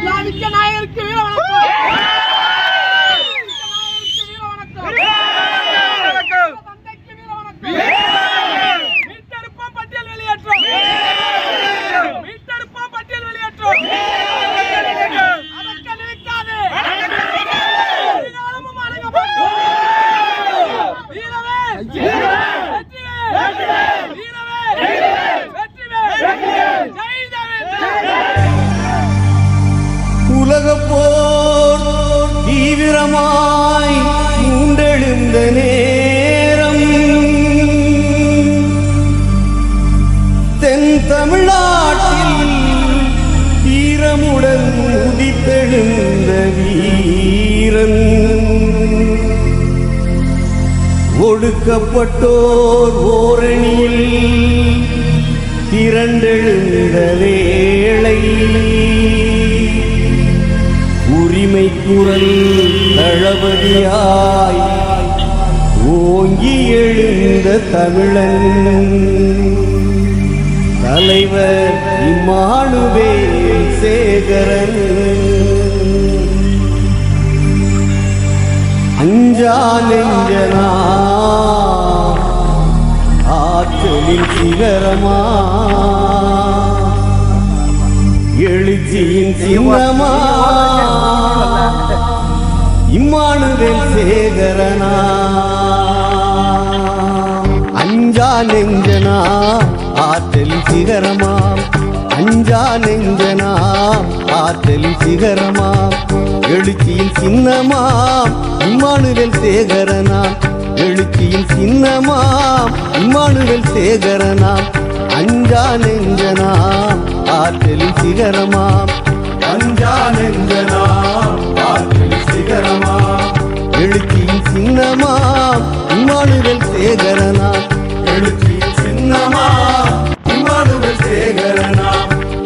விழாமிக்க நாயகருக்கு வீர உலக போர் தீவிரமாய் மூண்டெழுந்த நேரம். தென் தமிழ்நாட்டில் தீரமுடன் உதித்தெழுந்த வீரன். ஒடுக்கப்பட்டோர் ஓரணியில் திரண்டெழுந்த வேளை. உரிமை குரல் தளபதியாய் ஓங்கி எழுந்த தமிழன். தலைவர் இம்மானுவே சேகரன். அஞ்சா நெஞ்சனா ஆற்றலின் சிகரமா. எழுச்சியின் சின்னமா இம்மானுவேல் சேகரனா? அஞ்சா நெஞ்சனா? ஆற்றல் சிகரமா? அஞ்சா நெஞ்சனா? ஆற்றல் சிகரமா? எழுச்சியின் சின்னமா? இம்மானுவேல் சேகரனா? எழுச்சியின் சின்னமா? இம்மானுவேல் சேகரனா? அஞ்சா நெஞ்சனா? ஆற்றல் சிகரமா அஞ்சா நெஞ்சனா ஆற்றல் சிகரமா எழுச்சியின் சின்னமா இம்மானுவேல் சேகரனா எழுச்சியின் சின்னமா இம்மானுவேல் சேகரனா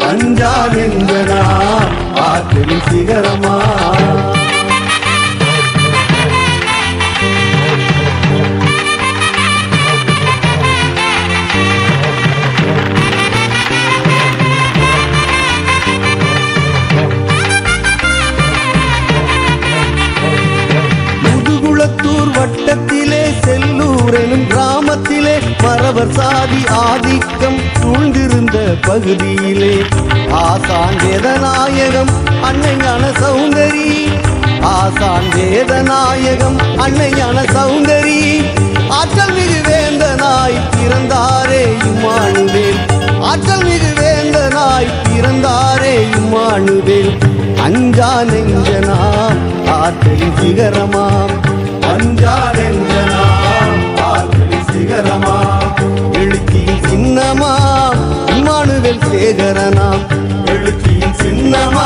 அஞ்சா நெஞ்சனா ஆற்றல் சிகரமா மறவர் சாதி ஆதிக்கம் சூழ்ந்திருந்த பகுதியிலே. ஆசான் வேதநாயகம் அன்னையான சௌந்தரி ஆசான் வேதநாயகம் அன்னையான சௌந்தரி ஆற்றல் மிகு வேந்தனாய் பிறந்தாரே இம்மானுவேல். ஆற்றல் மிகு வேந்தனாய் பிறந்தாரே இம்மானுவேல். அஞ்சா நெஞ்சனா ஆற்றலின் சிகரமாம். சேகரனாம் எழுச்சியின் சின்னமா?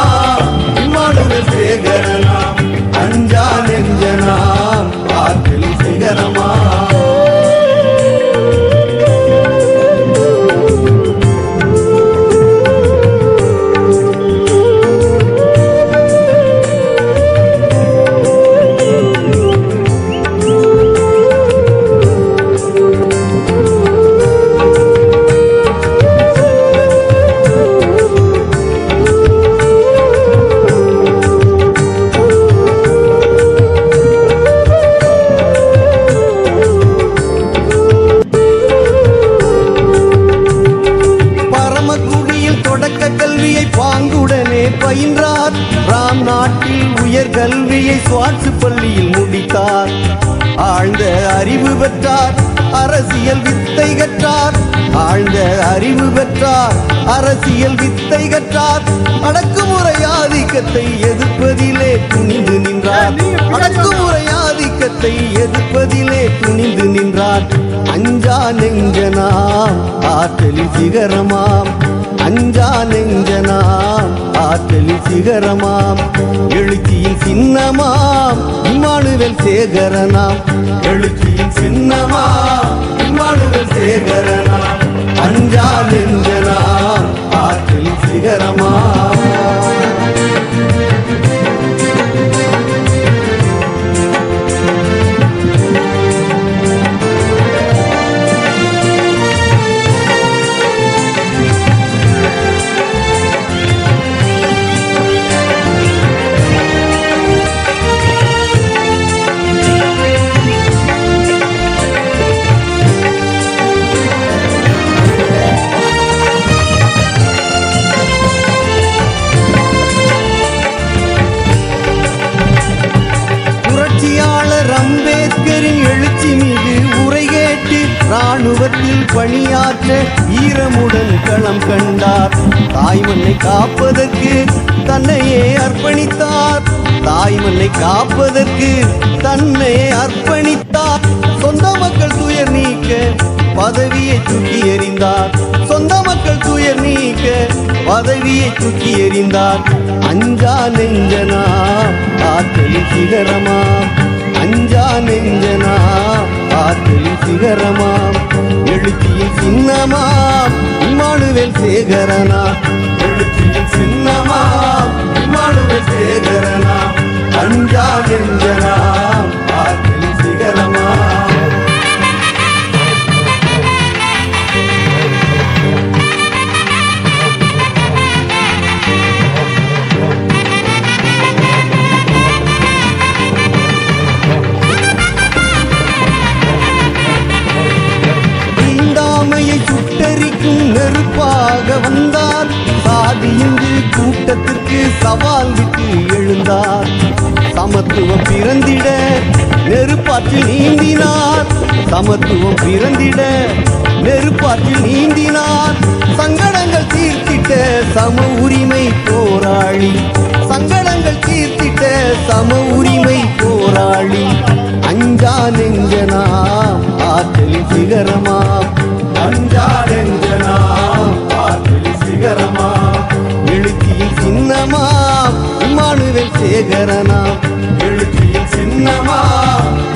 அறிவு பெற்றார் அரசியல் வித்தை கற்றார். ஆழ்ந்த அறிவு பெற்றார் அரசியல் வித்தை கற்றார். அடக்குமுறை ஆதிக்கத்தை எதிர்ப்பதிலே துணிந்து நின்றார். அடக்குமுறை ஆதிக்கத்தை எதிர்ப்பதிலே துணிந்து நின்றார். அஞ்சா நெஞ்சனாம் ஆற்றலில் சிகரமாம். அஞ்சா நெஞ்சனாம் ஆற்றலில் சிகரமாம் எழுச்சியின் சின்னமாம் இம்மானுவேல் சேகரனாம். எழுச்சியின் சின்னமாம் இம்மானுவேல் சேகரனாம். அஞ்சா நெஞ்சனாம் ஆற்றலில் சிகரமாம். ராணுவத்தில் பணியாற்ற வீரமுடன் களம் கண்டார். தாய்மண்ணை காப்பதற்கு தன்னையே அர்ப்பணித்தார். தாய்மண்ணை காப்பதற்கு தன்னையே அர்ப்பணித்தார். சொந்த மக்கள் துயர் நீக்க பதவியை தூக்கி எறிந்தார். சொந்த மக்கள் துயர் நீக்க பதவியை தூக்கி எறிந்தார். அஞ்சா நெஞ்சனா ஆற்றலின் சிகரமா? அஞ்சா நெஞ்சனா ஆற்றலின் சிகரமா? எழுச்சியின் சின்னமா இம்மானுவேல் சேகரனா? எழுச்சியின் சின்னமா இம்மானுவேல் சேகரனா? அஞ்சா நெஞ்சனா ஆற்றலின் சிகரமாம் சமத்துவம் பிறந்திட நெருப்பாற்றில் நீந்தினார். சமத்துவம் பிறந்திட நெருப்பாற்றில் நீந்தினார். சங்கடங்கள் தீர்த்திட்ட சம உரிமை போராளி. சங்கடங்கள் தீர்த்திட்ட சம உரிமை போராளி. அஞ்சா நெஞ்சனா ஆற்றலின் சிகரமா? அஞ்சா நெஞ்சனா ஆற்றலின் சிகரமா? எழுச்சியின் சின்னமா? இம்மானுவேல் சேகரனா? எழுத்தி சின்னமா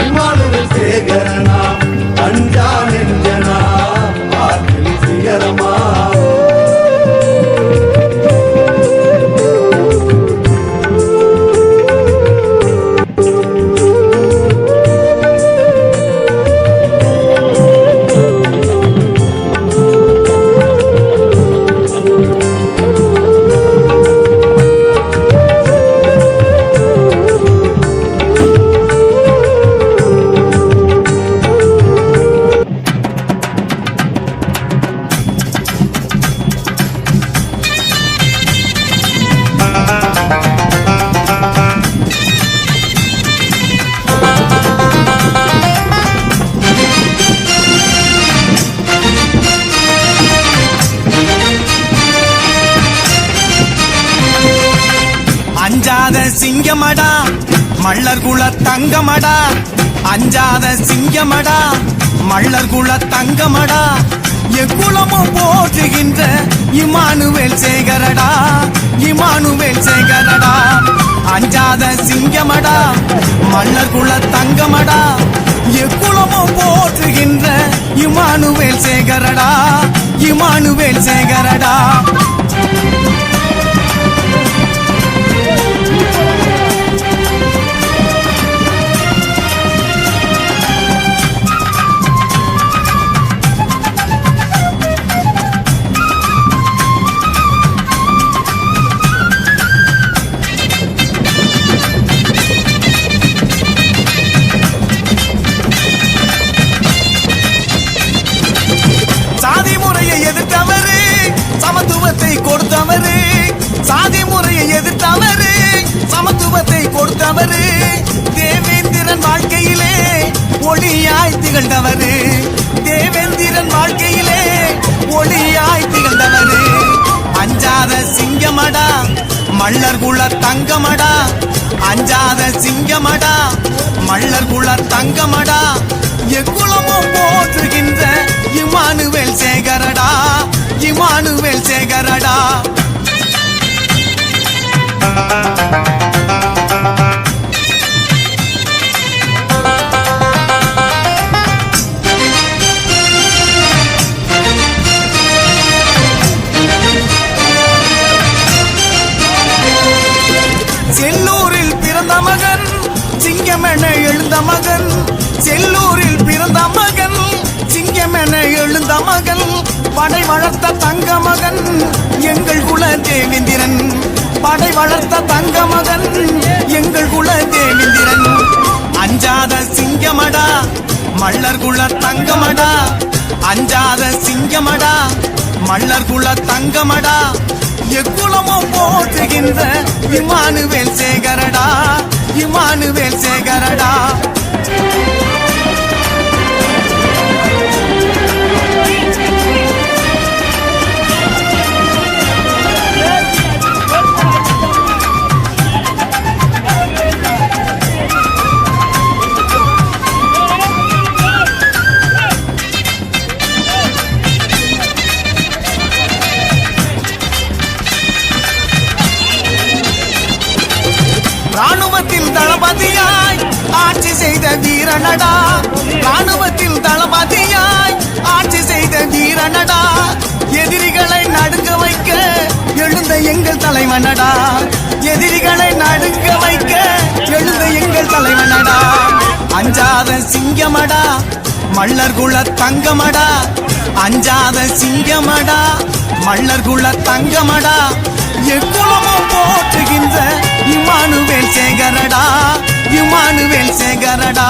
இம்மானுவேல் சேகரனா? அஞ்சான சிங்கமடா மள்ளர் குல தங்கமடா அஞ்சாத சிங்கமடா மள்ளர் குல தங்கமடா. எக்குலமும் போற்றுகின்ற இமானுவேல் சேகரடா இமானுவேல் சேகரடா. அஞ்சாத சிங்கமடா மள்ளர் குல தங்கமடா எக்குலமும் போற்றுகின்ற இமானுவேல் சேகரடா இமானுவேல் சேகரடா. தேவேந்திரன் வாழ்க்கையிலே ஒளியாய் திகழ்ந்தவரு. தேவேந்திரன் வாழ்க்கையிலே ஒளியாய் திகழ்ந்தவரு. அஞ்சாத சிங்கமடா மள்ளர் குல தங்கமடா. அஞ்சாத சிங்கமடா மள்ளர் குல தங்கமடா. எக்குளமும் போற்றுகின்ற இமானுவேல் சேகரடா இமானுவேல் சேகரடா. மகன். செல்லூரில் பிறந்த மகன். சிங்கமென எழுந்த மகன். படை வளர்த்த தங்க மகன். எங்கள் குல தேவேந்திரன். படை வளர்த்த தங்க மகன். எங்கள் குல தேவேந்திரன். அஞ்சாத சிங்கமடா. மள்ளர் குல தங்கமடா. அஞ்சாத சிங்கமடா. மள்ளர் குல தங்கமடா. எக்குலமும் போற்றுகின்ற இமானுவேல் சேகரடா. இமானுவேல் சேகரடா. ஆட்சி செய்த வீரனடா. ராணுவத்தில் தளபதியாய் ஆட்சி செய்த வீரனடா. எதிரிகளை நடுங்க வைக்க எழுந்த எங்கள் தலைவனடா. எதிரிகளை நடுங்க வைக்க எழுந்த எங்கள் தலைவனடா. அஞ்சாத சிங்கமடா மல்லர் குல தங்கமடா. அஞ்சாத சிங்கமடா மல்லர் குல தங்கமடா. எக்குலமும் போற்றுகின்ற இமானுவேல் சேகரடா. இமானுவேல் சேகரடா.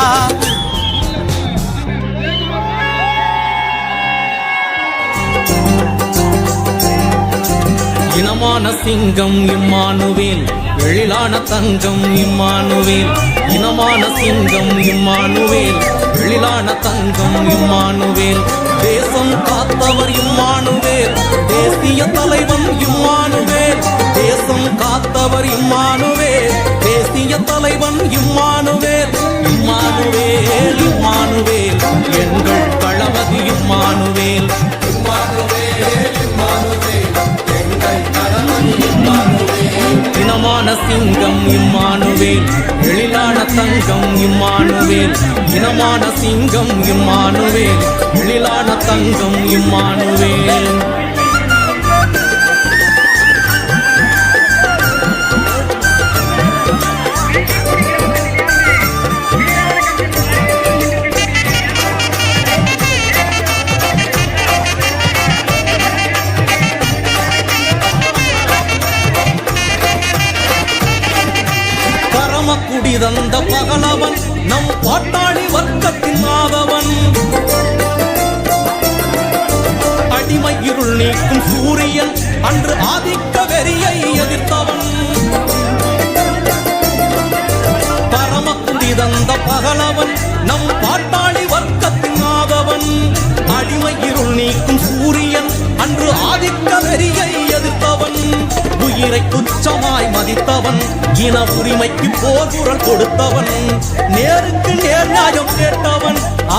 இனமான சிங்கம் இம்மானுவேல் எழிலான தங்கம் இம்மானுவேல். இனமான சிங்கம் இம்மானுவேல் எழிலான தங்கம் இம்மானுவேல். தேசம் காத்தவர் இம்மானுவேல் தேசிய தலைவன் இம்மானுவேல். தேசம் காத்தவர் இம்மானுவேல் தேசிய தலைவன் இம்மானுவேல் இம்மானுவேல் இம்மானுவேல் எங்கள் தளபதி இம்மானுவேல் இனமான சிங்கம் இம்மானுவேல் எழிலான தங்கம் இம்மானுவேல் இனமான சிங்கம் இம்மானுவேல் எழிலான தங்கம் இம்மானுவேல் அன்று ஆதிக்க வெறியை எதிர்த்தவன். பரமக்குடி தந்த பகலவன் நம் பாட்டாளி வர்க்கத்தின் ஆதவன். அடிமை இருள் நீக்கும் சூரியன் அன்று ஆதிக்க வெறியை எதிர்த்தவன். உயிரை துச்சமாய் மதித்தவன் இன உரிமைக்கு போர் குரல் கொடுத்தவன். நேருக்கு நேர் நியாயம் கேட்டவன்